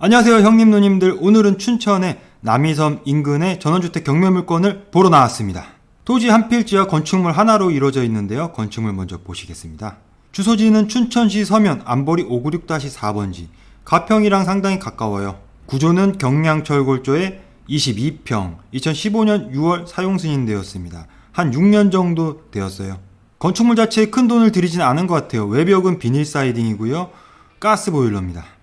안녕하세요 형님 누님들 오늘은 춘천의 남이섬 인근의 전원주택 경매 물건을 보러 나왔습니다. 토지 한 필지와 건축물 하나로 이루어져 있는데요. 건축물 먼저 보시겠습니다. 주소지는 춘천시 서면 안보리 596-4번지 가평이랑 상당히 가까워요. 구조는 경량철골조의 22평 2015년 6월 사용 승인되었습니다. 한 6년 정도 되었어요. 건축물 자체에 큰 돈을 들이진 않은 것 같아요. 외벽은 비닐 사이딩이고요. 가스 보일러입니다.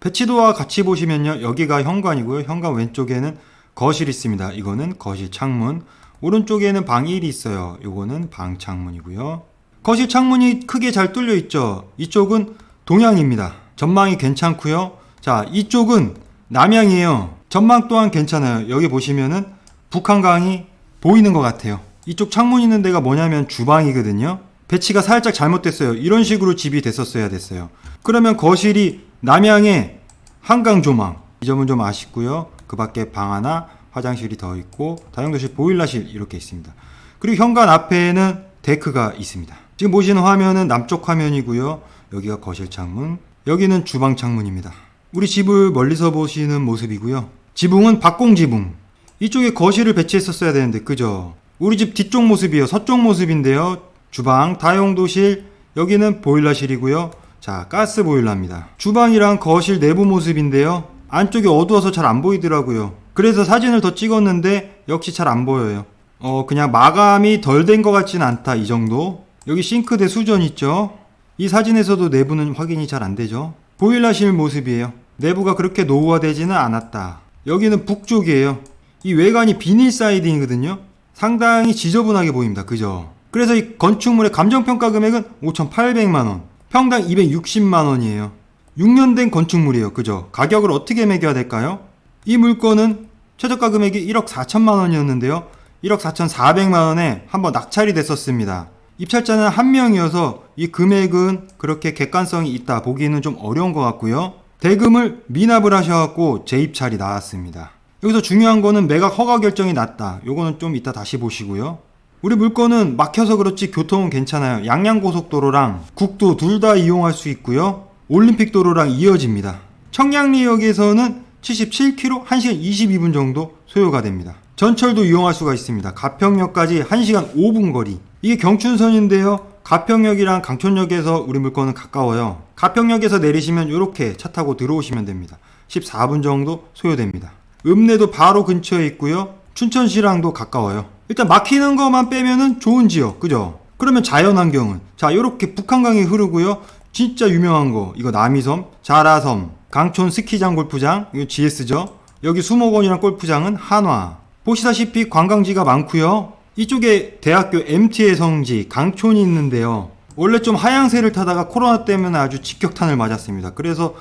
배치도와 같이 보시면요. 여기가 현관이고요. 현관 왼쪽에는 거실 있습니다. 이거는 거실 창문. 오른쪽에는 방 1이 있어요. 이거는 방 창문이고요. 거실 창문이 크게 잘 뚫려 있죠. 이쪽은 동향입니다. 전망이 괜찮고요. 자, 이쪽은 남향이에요. 전망 또한 괜찮아요. 여기 보시면은 북한강이 보이는 것 같아요. 이쪽 창문 있는 데가 뭐냐면 주방이거든요. 배치가 살짝 잘못됐어요. 이런 식으로 집이 됐었어야 됐어요. 그러면 거실이 남향에 한강 조망. 이 점은 좀 아쉽고요. 그 밖에 방 하나, 화장실이 더 있고 다용도실 보일러실 이렇게 있습니다. 그리고 현관 앞에는 데크가 있습니다. 지금 보시는 화면은 남쪽 화면이고요. 여기가 거실 창문, 여기는 주방 창문입니다. 우리 집을 멀리서 보시는 모습이고요. 지붕은 박공 지붕. 이쪽에 거실을 배치했었어야 되는데 그죠? 우리 집 뒤쪽 모습이에요. 서쪽 모습인데요. 주방, 다용도실, 여기는 보일러실이고요. 자, 가스 보일러입니다. 주방이랑 거실 내부 모습인데요. 안쪽이 어두워서 잘 안 보이더라고요. 그래서 사진을 더 찍었는데 역시 잘 안 보여요. 어, 그냥 마감이 덜 된 것 같진 않다. 이 정도. 여기 싱크대 수전 있죠? 이 사진에서도 내부는 확인이 잘 안 되죠? 보일러실 모습이에요. 내부가 그렇게 노후화되지는 않았다. 여기는 북쪽이에요. 이 외관이 비닐 사이딩이거든요. 상당히 지저분하게 보입니다. 그죠? 그래서 이 건축물의 감정평가 금액은 5,800만 원. 평당 260만 원이에요. 6년 된 건축물이에요. 그죠? 가격을 어떻게 매겨야 될까요? 이 물건은 최저가 금액이 1억 4천만 원이었는데요. 1억 4,400만 원에 한번 낙찰이 됐었습니다. 입찰자는 한 명이어서 이 금액은 그렇게 객관성이 있다 보기는 좀 어려운 것 같고요. 대금을 미납을 하셔갖고 재입찰이 나왔습니다. 여기서 중요한 거는 매각 허가 결정이 났다. 요거는 좀 이따 다시 보시고요. 우리 물건은 막혀서 그렇지 교통은 괜찮아요. 양양고속도로랑 국도 둘 다 이용할 수 있고요. 올림픽 도로랑 이어집니다. 청량리역에서는 77km 1시간 22분 정도 소요가 됩니다. 전철도 이용할 수가 있습니다. 가평역까지 1시간 5분 거리. 이게 경춘선인데요. 가평역이랑 강촌역에서 우리 물건은 가까워요. 가평역에서 내리시면 이렇게 차 타고 들어오시면 됩니다. 14분 정도 소요됩니다. 읍내도 바로 근처에 있고요. 춘천시랑도 가까워요. 일단 막히는 것만 빼면은 좋은 지역, 그죠? 그러면 자연환경은 자 이렇게 북한강이 흐르고요. 진짜 유명한 거 이거 남이섬, 자라섬, 강촌 스키장 골프장 이거 GS죠. 여기 수목원이랑 골프장은 한화. 보시다시피 관광지가 많고요. 이쪽에 대학교 MT의 성지 강촌이 있는데요. 원래 좀 하향세를 타다가 코로나 때문에 아주 직격탄을 맞았습니다. 그래서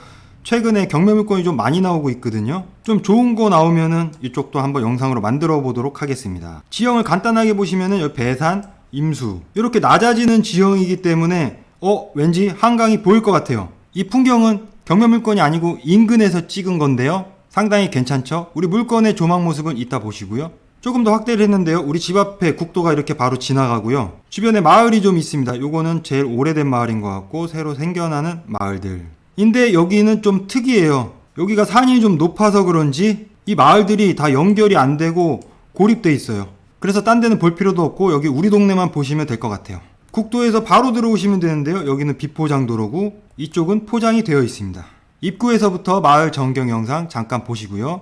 최근에 경매 물건이 좀 많이 나오고 있거든요. 좀 좋은 거 나오면은 이쪽도 한번 영상으로 만들어 보도록 하겠습니다. 지형을 간단하게 보시면은 여기 배산, 임수 이렇게 낮아지는 지형이기 때문에 어 왠지 한강이 보일 것 같아요. 이 풍경은 경매 물건이 아니고 인근에서 찍은 건데요. 상당히 괜찮죠? 우리 물건의 조망 모습은 이따 보시고요. 조금 더 확대를 했는데요. 우리 집 앞에 국도가 이렇게 바로 지나가고요. 주변에 마을이 좀 있습니다. 요거는 제일 오래된 마을인 것 같고 새로 생겨나는 마을들. 인데 여기는 좀 특이해요. 여기가 산이 좀 높아서 그런지 이 마을들이 다 연결이 안 되고 고립돼 있어요. 그래서 딴 데는 볼 필요도 없고 여기 우리 동네만 보시면 될 것 같아요. 국도에서 바로 들어오시면 되는데요. 여기는 비포장도로고 이쪽은 포장이 되어 있습니다. 입구에서부터 마을 전경 영상 잠깐 보시고요.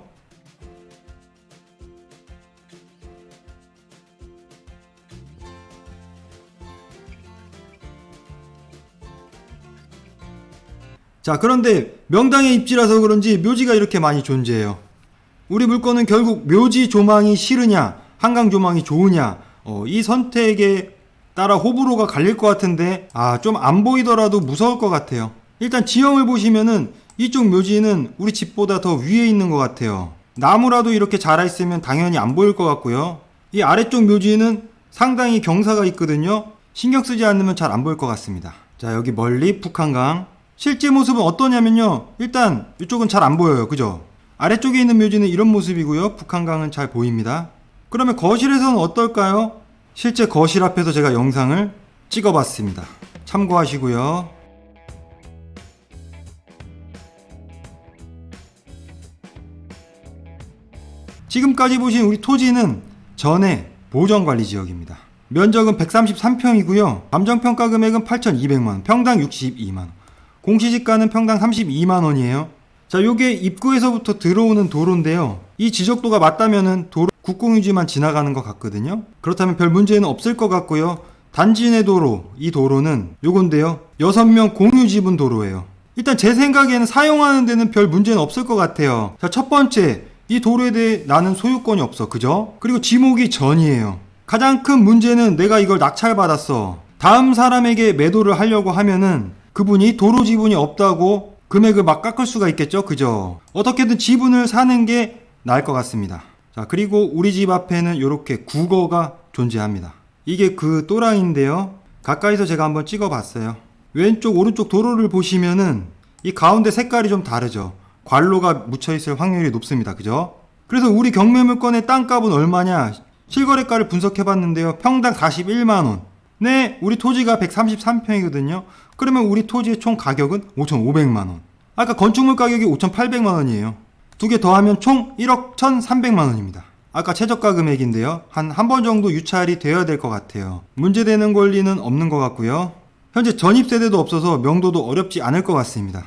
자, 그런데 명당의 입지라서 그런지 묘지가 이렇게 많이 존재해요. 우리 물건은 결국 묘지 조망이 싫으냐, 한강 조망이 좋으냐, 어, 이 선택에 따라 호불호가 갈릴 것 같은데, 아, 좀 안 보이더라도 무서울 것 같아요. 일단 지형을 보시면은 이쪽 묘지는 우리 집보다 더 위에 있는 것 같아요. 나무라도 이렇게 자라있으면 당연히 안 보일 것 같고요. 이 아래쪽 묘지는 상당히 경사가 있거든요. 신경 쓰지 않으면 잘 안 보일 것 같습니다. 자, 여기 멀리 북한강. 실제 모습은 어떠냐면요. 일단 이쪽은 잘 안 보여요. 그죠? 아래쪽에 있는 묘지는 이런 모습이고요. 북한강은 잘 보입니다. 그러면 거실에서는 어떨까요? 실제 거실 앞에서 제가 영상을 찍어봤습니다. 참고하시고요. 지금까지 보신 우리 토지는 전에 보전관리 지역입니다. 면적은 133평이고요. 감정평가 금액은 8,200만 원, 평당 62만 원. 공시지가는 평당 32만원이에요. 자, 요게 입구에서부터 들어오는 도로인데요. 이 지적도가 맞다면은 도로 국공유지만 지나가는 것 같거든요. 그렇다면 별 문제는 없을 것 같고요. 단지 내 도로, 이 도로는 요건데요. 6명 공유 지분 도로예요. 일단 제 생각에는 사용하는 데는 별 문제는 없을 것 같아요. 자, 첫 번째, 이 도로에 대해 나는 소유권이 없어. 그죠? 그리고 지목이 전이에요. 가장 큰 문제는 내가 이걸 낙찰받았어. 다음 사람에게 매도를 하려고 하면은 그분이 도로 지분이 없다고 금액을 막 깎을 수가 있겠죠. 그죠? 어떻게든 지분을 사는 게 나을 것 같습니다. 자, 그리고 우리 집 앞에는 이렇게 국어가 존재합니다. 이게 그 또랑인데요. 가까이서 제가 한번 찍어 봤어요. 왼쪽, 오른쪽 도로를 보시면은 이 가운데 색깔이 좀 다르죠. 관로가 묻혀 있을 확률이 높습니다. 그죠? 그래서 우리 경매 물건의 땅값은 얼마냐? 실거래가를 분석해 봤는데요. 평당 41만 원. 네, 우리 토지가 133평이거든요. 그러면 우리 토지의 총 가격은 5,500만 원. 아까 건축물 가격이 5,800만 원이에요. 두 개 더하면 총 1억 1,300만 원입니다. 아까 최저가 금액인데요. 한 한 번 정도 유찰이 되어야 될 것 같아요. 문제되는 권리는 없는 것 같고요. 현재 전입 세대도 없어서 명도도 어렵지 않을 것 같습니다.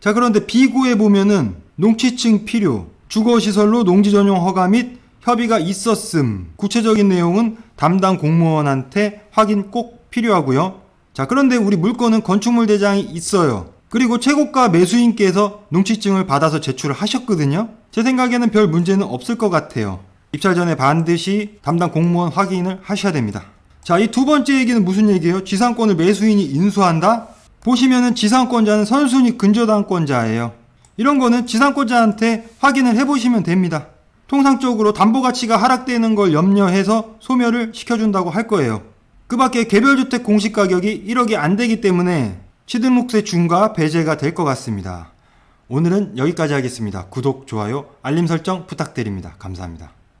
자, 그런데 비고에 보면은 농지층 필요, 주거시설로 농지 전용 허가 및 협의가 있었음. 구체적인 내용은 담당 공무원한테 확인 꼭 필요하고요. 자, 그런데 우리 물건은 건축물 대장이 있어요. 그리고 최고가 매수인께서 농지증을 받아서 제출을 하셨거든요. 제 생각에는 별 문제는 없을 것 같아요. 입찰 전에 반드시 담당 공무원 확인을 하셔야 됩니다. 자, 이 두 번째 얘기는 무슨 얘기예요? 지상권을 매수인이 인수한다? 보시면은 지상권자는 선순위 근저당권자예요. 이런 거는 지상권자한테 확인을 해보시면 됩니다. 통상적으로 담보 가치가 하락되는 걸 염려해서 소멸을 시켜준다고 할 거예요. 그 밖에 개별주택 공시 가격이 1억이 안 되기 때문에 취등록세 중과 배제가 될 것 같습니다. 오늘은 여기까지 하겠습니다. 구독, 좋아요, 알림 설정 부탁드립니다. 감사합니다.